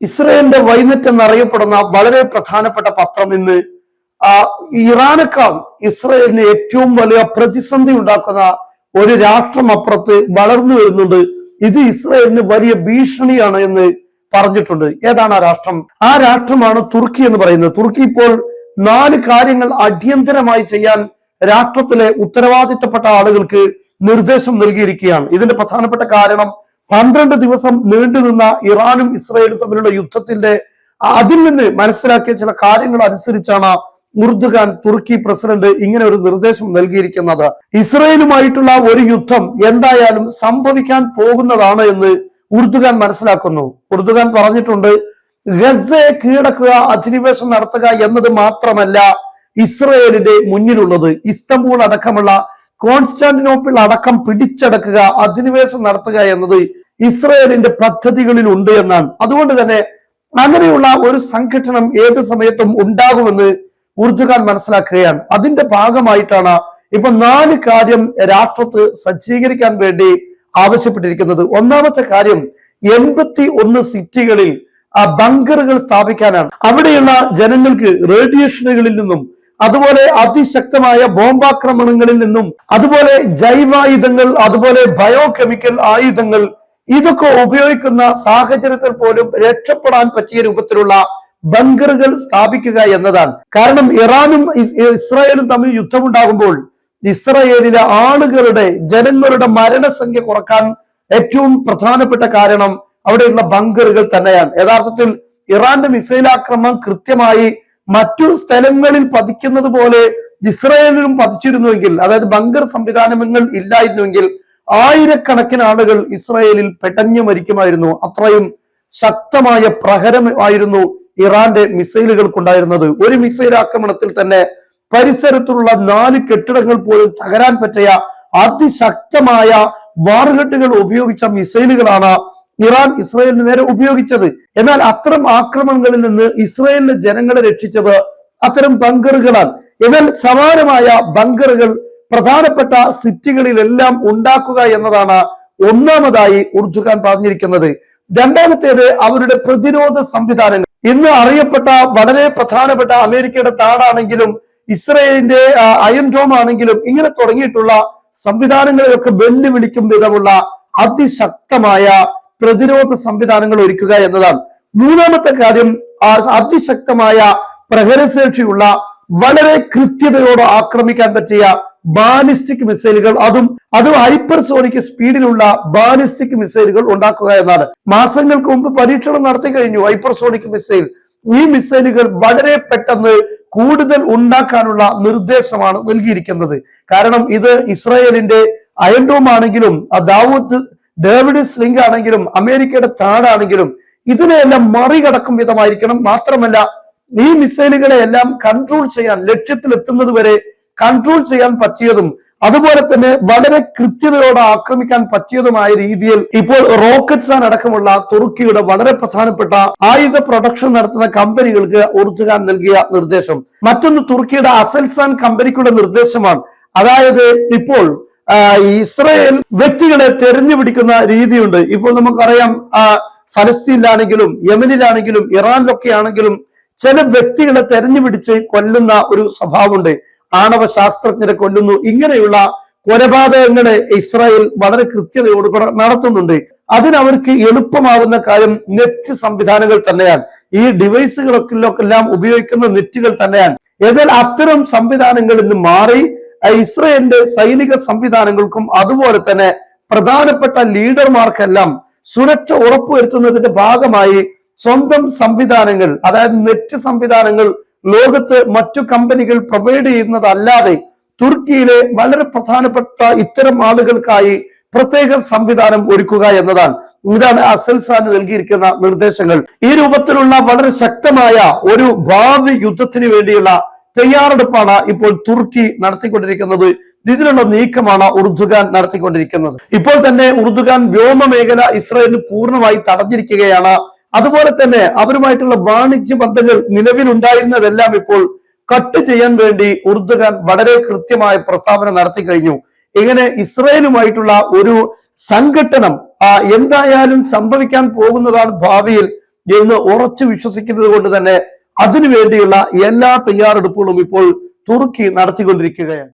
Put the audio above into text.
ഇസ്രയേലിന്റെ വൈനറ്റ് എന്നറിയപ്പെടുന്ന വളരെ പ്രധാനപ്പെട്ട പത്രം ഇന്ന് ഇറാനേക്കാൾ ഇസ്രയേലിന് ഏറ്റവും വലിയ പ്രതിസന്ധി ഉണ്ടാക്കുന്ന ഒരു രാഷ്ട്രം അപ്പുറത്ത് വളർന്നു വരുന്നുണ്ട്. ഇത് ഇസ്രയേലിന് വലിയ ഭീഷണിയാണ് എന്ന് പറഞ്ഞിട്ടുണ്ട്. ഏതാണ് ആ രാഷ്ട്രം? ആ രാഷ്ട്രമാണ് തുർക്കി എന്ന് പറയുന്നത്. തുർക്കി ഇപ്പോൾ നാല് കാര്യങ്ങൾ അടിയന്തരമായി ചെയ്യാൻ രാഷ്ട്രത്തിലെ ഉത്തരവാദിത്തപ്പെട്ട ആളുകൾക്ക് നിർദ്ദേശം നൽകിയിരിക്കുകയാണ്. ഇതിന്റെ പ്രധാനപ്പെട്ട കാരണം പന്ത്രണ്ട് ദിവസം നീണ്ടുനിന്ന ഇറാനും ഇസ്രയേലും തമ്മിലുള്ള യുദ്ധത്തിന്റെ അതിൽ നിന്ന് മനസ്സിലാക്കിയ ചില കാര്യങ്ങൾ അനുസരിച്ചാണ് ഉർദുഖാൻ തുർക്കി പ്രസിഡന്റ് ഇങ്ങനെ ഒരു നിർദ്ദേശം നൽകിയിരിക്കുന്നത്. ഇസ്രയേലുമായിട്ടുള്ള ഒരു യുദ്ധം എന്തായാലും സംഭവിക്കാൻ പോകുന്നതാണ് എന്ന് ഉർദുഖാൻ മനസ്സിലാക്കുന്നു. ഉർദുഖാൻ പറഞ്ഞിട്ടുണ്ട് ഗസയെ കീഴടക്കുക അധിനിവേശം നടത്തുക എന്നത് മാത്രമല്ല ഇസ്രയേലിന്റെ മുന്നിലുള്ളത്. ഇസ്തംബൂൾ അടക്കമുള്ള കോൺസ്റ്റാന്റിനോപ്പിൾ അടക്കം പിടിച്ചടക്കുക അധിനിവേശം നടത്തുക എന്നത് ഇസ്രയേലിന്റെ പദ്ധതികളിൽ ഉണ്ട് എന്നാണ്. അതുകൊണ്ട് തന്നെ അങ്ങനെയുള്ള ഒരു സംഘടനം ഏത് സമയത്തും ഉണ്ടാകുമെന്ന് ഉർദുഖാൻ മനസ്സിലാക്കുകയാണ്. അതിന്റെ ഭാഗമായിട്ടാണ് ഇപ്പൊ നാല് കാര്യം രാഷ്ട്രത്ത് സജ്ജീകരിക്കാൻ വേണ്ടി ആവശ്യപ്പെട്ടിരിക്കുന്നത്. ഒന്നാമത്തെ കാര്യം എൺപത്തി ഒന്ന് സിറ്റികളിൽ ബങ്കറുകൾ സ്ഥാപിക്കാനാണ്. അവിടെയുള്ള ജനങ്ങൾക്ക് റേഡിയേഷനുകളിൽ നിന്നും അതുപോലെ അതിശക്തമായ ബോംബാക്രമണങ്ങളിൽ നിന്നും അതുപോലെ ജൈവായുധങ്ങൾ അതുപോലെ ബയോകെമിക്കൽ ആയുധങ്ങൾ ഇതൊക്കെ ഉപയോഗിക്കുന്ന സാഹചര്യത്തിൽ പോലും രക്ഷപ്പെടാൻ പറ്റിയ രൂപത്തിലുള്ള ബങ്കറുകൾ സ്ഥാപിക്കുക എന്നതാണ്. കാരണം ഇറാനും ഇസ്രായേലും തമ്മിൽ യുദ്ധമുണ്ടാകുമ്പോൾ ഇസ്രായേലിലെ ആളുകളുടെ ജനങ്ങളുടെ മരണസംഖ്യ കുറയ്ക്കാൻ ഏറ്റവും പ്രധാനപ്പെട്ട കാരണം അവിടെയുള്ള ബങ്കറുകൾ തന്നെയാണ്. യഥാർത്ഥത്തിൽ ഇറാന്റെ മിസൈൽ ആക്രമണം കൃത്യമായി മറ്റു സ്ഥലങ്ങളിൽ പതിക്കുന്നത് പോലെ ഇസ്രായേലിലും പതിച്ചിരുന്നുവെങ്കിൽ അതായത് ബങ്കർ സംവിധാനങ്ങൾ ഇല്ലായിരുന്നുവെങ്കിൽ ആയിരക്കണക്കിന് ആളുകൾ ഇസ്രായേലിൽ പെട്ടെന്ന് മരിക്കുമായിരുന്നു. അത്രയും ശക്തമായ പ്രഹരമായിരുന്നു ഇറാന്റെ മിസൈലുകൾക്കുണ്ടായിരുന്നത്. ഒരു മിസൈൽ ആക്രമണത്തിൽ തന്നെ പരിസരത്തുള്ള നാല് കെട്ടിടങ്ങൾ പോലും തകരാൻ പറ്റിയ അതിശക്തമായ വാറുകെട്ടുകൾ ഉപയോഗിച്ച മിസൈലുകളാണ് ഇറാൻ ഇസ്രായേലിന് നേരെ ഉപയോഗിച്ചത്. എന്നാൽ അത്തരം ആക്രമണങ്ങളിൽ നിന്ന് ഇസ്രായേലിലെ ജനങ്ങളെ രക്ഷിച്ചത് അത്തരം ബങ്കറുകളാണ് എന്നാൽ സമാനമായ ബങ്കറുകൾ പ്രധാനപ്പെട്ട സിറ്റികളിലെല്ലാം ഉണ്ടാക്കുക എന്നതാണ് ഒന്നാമതായി ഉർദുഖാൻ പറഞ്ഞിരിക്കുന്നത്. രണ്ടാമത്തേത് അവരുടെ പ്രതിരോധ സംവിധാനങ്ങൾ. ഇന്ന് അറിയപ്പെട്ട വളരെ പ്രധാനപ്പെട്ട അമേരിക്കയുടെ താടാണെങ്കിലും ഇസ്രയേലിന്റെ ഡോം ആണെങ്കിലും ഇങ്ങനെ തുടങ്ങിയിട്ടുള്ള സംവിധാനങ്ങളെയൊക്കെ വെല്ലുവിളിക്കും വിധമുള്ള അതിശക്തമായ പ്രതിരോധ സംവിധാനങ്ങൾ ഒരുക്കുക എന്നതാണ്. മൂന്നാമത്തെ കാര്യം അതിശക്തമായ പ്രഹരശേഷിയുള്ള വളരെ കൃത്യതയോട് ആക്രമിക്കാൻ പറ്റിയ ബാലിസ്റ്റിക് മിസൈലുകൾ അതും അതും ഹൈപ്പർസോണിക് സ്പീഡിലുള്ള ബാലിസ്റ്റിക് മിസൈലുകൾ ഉണ്ടാക്കുക എന്നാണ് മാസങ്ങൾക്ക് മുമ്പ് പരീക്ഷണം നടത്തി കഴിഞ്ഞു ഹൈപ്പർസോണിക് മിസൈൽ. ഈ മിസൈലുകൾ വളരെ പെട്ടെന്ന് കൂടുതൽ ഉണ്ടാക്കാനുള്ള നിർദ്ദേശമാണ് നൽകിയിരിക്കുന്നത്. കാരണം ഇത് ഇസ്രായേലിന്റെ അയൻഡോം ആണെങ്കിലും ദാവൂദ് ഡേവിഡ് സ്ലിംഗ് ആണെങ്കിലും അമേരിക്കയുടെ താടാണെങ്കിലും ഇതിനെയെല്ലാം മറികടക്കും വിധമായിരിക്കണം. മാത്രമല്ല ഈ മിസൈലുകളെ എല്ലാം കൺട്രോൾ ചെയ്യാൻ ലക്ഷ്യത്തിൽ എത്തുന്നത് വരെ കൺട്രോൾ ചെയ്യാൻ പറ്റിയതും അതുപോലെ തന്നെ വളരെ കൃത്യതയോടെ ആക്രമിക്കാൻ പറ്റിയതുമായ രീതിയിൽ ഇപ്പോൾ റോക്കറ്റ്സാൻ അടക്കമുള്ള തുർക്കിയുടെ വളരെ പ്രധാനപ്പെട്ട ആയുധ പ്രൊഡക്ഷൻ നടത്തുന്ന കമ്പനികൾക്ക് ഉർജുഖാൻ നൽകിയ നിർദ്ദേശം. മറ്റൊന്ന് തുർക്കിയുടെ അസൽസാൻ കമ്പനിക്കുള്ള നിർദ്ദേശമാണ്. അതായത് ഇപ്പോൾ ഇസ്രയേൽ വ്യക്തികളെ തെരഞ്ഞു പിടിക്കുന്ന രീതിയുണ്ട്. ഇപ്പോൾ നമുക്കറിയാം ഫലസ്തീനിലാണെങ്കിലും യമനിലാണെങ്കിലും ഇറാനിലൊക്കെ ആണെങ്കിലും ചില വ്യക്തികളെ തെരഞ്ഞു പിടിച്ച് കൊല്ലുന്ന ഒരു സ്വഭാവമുണ്ട്. ആണവ ശാസ്ത്രജ്ഞരെ കൊല്ലുന്നു. ഇങ്ങനെയുള്ള കൊലപാതകങ്ങളെ ഇസ്രായേൽ വളരെ കൃത്യതയോട് നടത്തുന്നുണ്ട്. അതിനവർക്ക് എളുപ്പമാവുന്ന കാര്യം നെറ്റ് സംവിധാനങ്ങൾ തന്നെയാണ്. ഈ ഡിവൈസുകളൊക്കെ എല്ലാം ഉപയോഗിക്കുന്ന നെറ്റുകൾ തന്നെയാണ്. എന്നാൽ അത്തരം സംവിധാനങ്ങളിൽ നിന്ന് മാറി ഇസ്രയേലിന്റെ സൈനിക സംവിധാനങ്ങൾക്കും അതുപോലെ തന്നെ പ്രധാനപ്പെട്ട ലീഡർമാർക്കെല്ലാം സുരക്ഷ ഉറപ്പുവരുത്തുന്നതിന്റെ ഭാഗമായി സ്വന്തം സംവിധാനങ്ങൾ അതായത് നെറ്റ് സംവിധാനങ്ങൾ ലോകത്ത് മറ്റു കമ്പനികൾ പ്രൊവൈഡ് ചെയ്യുന്നതല്ലാതെ തുർക്കിയിലെ വളരെ പ്രധാനപ്പെട്ട ഇത്തരം ആളുകൾക്കായി പ്രത്യേക സംവിധാനം ഒരുക്കുക എന്നതാണ്. ഇതാണ് അസൽസാൻ നൽകിയിരിക്കുന്ന നിർദ്ദേശങ്ങൾ. ഈ രൂപത്തിലുള്ള വളരെ ശക്തമായ ഒരു ഭാവി യുദ്ധത്തിന് വേണ്ടിയുള്ള തയ്യാറെടുപ്പാണ് ഇപ്പോൾ തുർക്കി നടത്തിക്കൊണ്ടിരിക്കുന്നത്. ഇതിനുള്ള നീക്കമാണ് ഉർദുഖാൻ നടത്തിക്കൊണ്ടിരിക്കുന്നത്. ഇപ്പോൾ തന്നെ ഉർദുഖാൻ വ്യോമ മേഖല ഇസ്രയേലിന് പൂർണമായി തടഞ്ഞിരിക്കുകയാണ്. അതുപോലെ തന്നെ അവരുമായിട്ടുള്ള വാണിജ്യ ബന്ധങ്ങൾ നിലവിലുണ്ടായിരുന്നതെല്ലാം ഇപ്പോൾ കട്ട് ചെയ്യാൻ വേണ്ടി ഉർദുഖാൻ വളരെ കൃത്യമായ പ്രസ്താവന നടത്തി കഴിഞ്ഞു. ഇങ്ങനെ ഇസ്രയേലുമായിട്ടുള്ള ഒരു സംഘട്ടനം ആ എന്തായാലും സംഭവിക്കാൻ പോകുന്നതാണ് ഭാവിയിൽ എന്ന് ഉറച്ചു വിശ്വസിക്കുന്നത് കൊണ്ട് തന്നെ അതിനു വേണ്ടിയുള്ള എല്ലാ തയ്യാറെടുപ്പുകളും ഇപ്പോൾ തുർക്കി നടത്തിക്കൊണ്ടിരിക്കുകയാണ്.